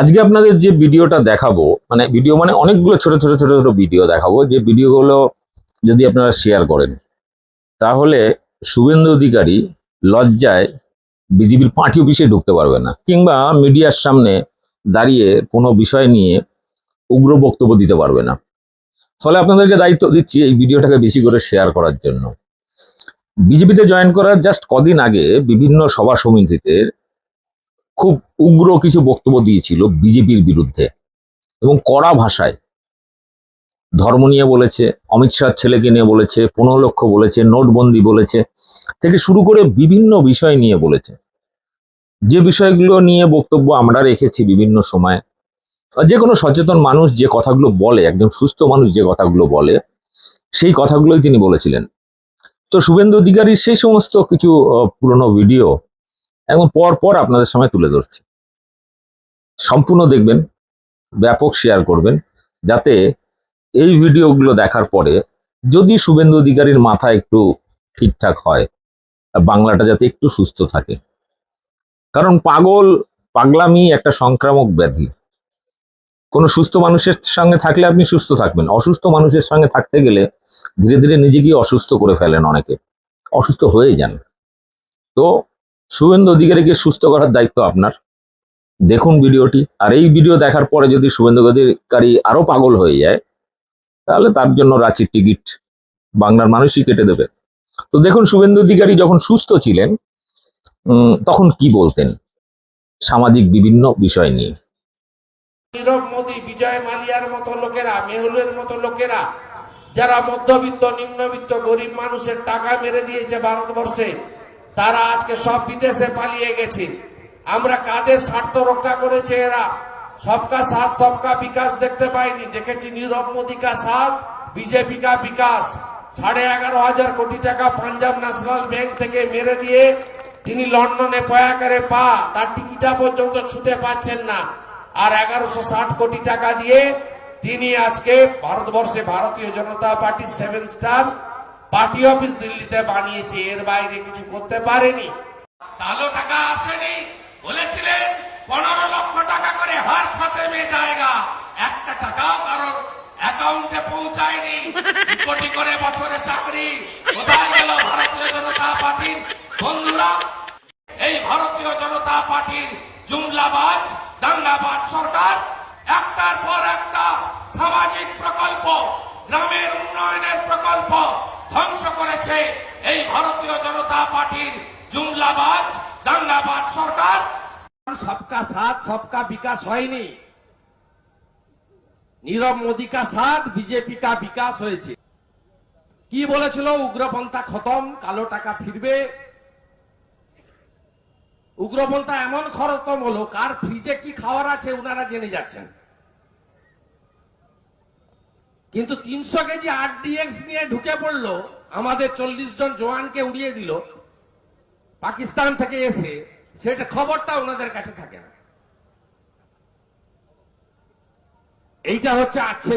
আজকে আপনাদের যে ভিডিওটা দেখাবো মানে ভিডিও মানে অনেকগুলো ছোট ছোট ছোট ছোট ভিডিও দেখাবো। যে ভিডিওগুলো যদি আপনারা শেয়ার করেন, তাহলে শুভেন্দু অধিকারী লজ্জায় বিজেপির পার্টি অফিসে ঢুকতে পারবে না, কিংবা মিডিয়ার সামনে দাঁড়িয়ে কোনো বিষয় নিয়ে উগ্র বক্তব্য দিতে পারবে না। ফলে আপনাদেরকে দায়িত্ব দিচ্ছি এই ভিডিওটাকে বেশি করে শেয়ার করার জন্য। বিজেপিতে জয়েন করার জাস্ট কদিন আগে বিভিন্ন সভা সমিতিতে খুব উগ্র কিছু বক্তব্য দিয়েছিল বিজেপির বিরুদ্ধে এবং কড়া ভাষায়। ধর্ম নিয়ে বলেছে, অমিত শাহ ছেলেকে নিয়ে বলেছে, পনেরো লক্ষ বলেছে, নোটবন্দি বলেছে, থেকে শুরু করে বিভিন্ন বিষয় নিয়ে বলেছে। যে বিষয়গুলো নিয়ে বক্তব্য আমরা রেখেছি বিভিন্ন সময়ে যে কোনো সচেতন মানুষ যে কথাগুলো বলে, একজন সুস্থ মানুষ যে কথাগুলো বলে, সেই কথাগুলোই তিনি বলেছিলেন। তো শুভেন্দু অধিকারীর সেই সমস্ত কিছু পুরনো ভিডিও এবং পর পর আপনাদের সামনে তুলে ধরছি। সম্পূর্ণ দেখবেন, ব্যাপক শেয়ার করবেন, যাতে এই ভিডিওগুলো দেখার পরে যদি শুভেন্দু অধিকারীর মাথা একটু ঠিকঠাক হয়, আর বাংলাটা যাতে একটু সুস্থ থাকে। কারণ পাগল, পাগলামি একটা সংক্রামক ব্যাধি। কোনো সুস্থ মানুষের সঙ্গে থাকলে আপনি সুস্থ থাকবেন। অসুস্থ মানুষের সঙ্গে থাকতে গেলে ধীরে ধীরে নিজেকেই অসুস্থ করে ফেলেন অনেকে। অসুস্থ হয়ে যান। তো শুভেন্দু অধিকারীকে সুস্থ করার দায়িত্ব আপনার। দেখুন ভিডিওটি, আর এই ভিডিও দেখার পরে যদি শুভেন্দু অধিকারী আরও পাগল হয়ে যায়, তাহলে তার জন্য রাঁচির টিকিট বাংলার মানুষই কেটে দেবে। তো দেখুন, শুভেন্দু অধিকারী যখন সুস্থ ছিলেন তখন কি বলতেন? সামাজিক বিভিন্ন বিষয় নিয়ে। নীরব মোদী, বিজয় মালিয়ার মতো লোকেরা, মেহুলের মতো লোকেরা, যারা মধ্যবিত্ত, নিম্নবিত্ত, গরিব মানুষের টাকা মেরে দিয়েছে ভারতবর্ষে তারা আজকে সব বিদেশে পালিয়ে গেছে। আমরা কাদের স্বার্থ রক্ষা করেছে এরা? সবকা সাথ, সবকা বিকাশ দেখতে পাইনি। দেখেছি নীরব মোদী কা সাথ বিজেপি কা বিকাশ। সাড়ে এগারো হাজার কোটি টাকা পাঞ্জাব ন্যাশনাল ব্যাংক থেকে মেরে দিয়ে তিনি লন্ডনে পয়াকারে পা, তার টিকিটা পর্যন্ত ছুতে পাচ্ছেন না। আর এগারোশো ষাট কোটি টাকা দিয়ে তিনি আজকে ভারতবর্ষে Bharatiya Janata Party seven star party office দিল্লিতে বানিয়েছে, এর বাইরে কিছু করতে পারেনি। কালো টাকা আসেনি, বলেছিলেন, পনেরো লক্ষ টাকা করে হার খাতে মে জায়গা, একটা টাকাও কারোর অ্যাকাউন্টে পৌঁছায়নি। কোটি করে বছরে চাকরি, কোথায় গেল ভারতীয় জনতা পার্টির বন্ধুরা? এই ভারতীয় জনতা পার্টির জুমলাবাজ, দাঙ্গাবাজ সরকার, একটার পর একটা সামাজিক প্রকল্প, গ্রামের উন্নয়নের প্রকল্প ধ্বংস করেছে এই ভারতীয় জনতা পার্টির জুমলাবাজ, দাঙ্গাবাজ সরকার। সবকা সাথ, সবকা বিকাশ হয়নি। নীরব মোদী কা সাথ বিজেপি কা বিকাশ হয়েছে। কি বলেছিল? উগ্রপন্থা খতম, কালো টাকা ফিরবে। উগ্রপন্থা এমন খরতম হলো কার ফ্রিজে কি খাওয়ার আছে ওনারা জেনে যাচ্ছেন। কিন্তু তিনশো কেজি আরডিএক্স নিয়ে ঢুকে পড়ল, আমাদের চল্লিশ জন জওয়ানকে উড়িয়ে দিল। পাকিস্তান থেকে এসে সেটা খবরটা ওনাদের কাছে থাকে না। এইটা হচ্ছে আছে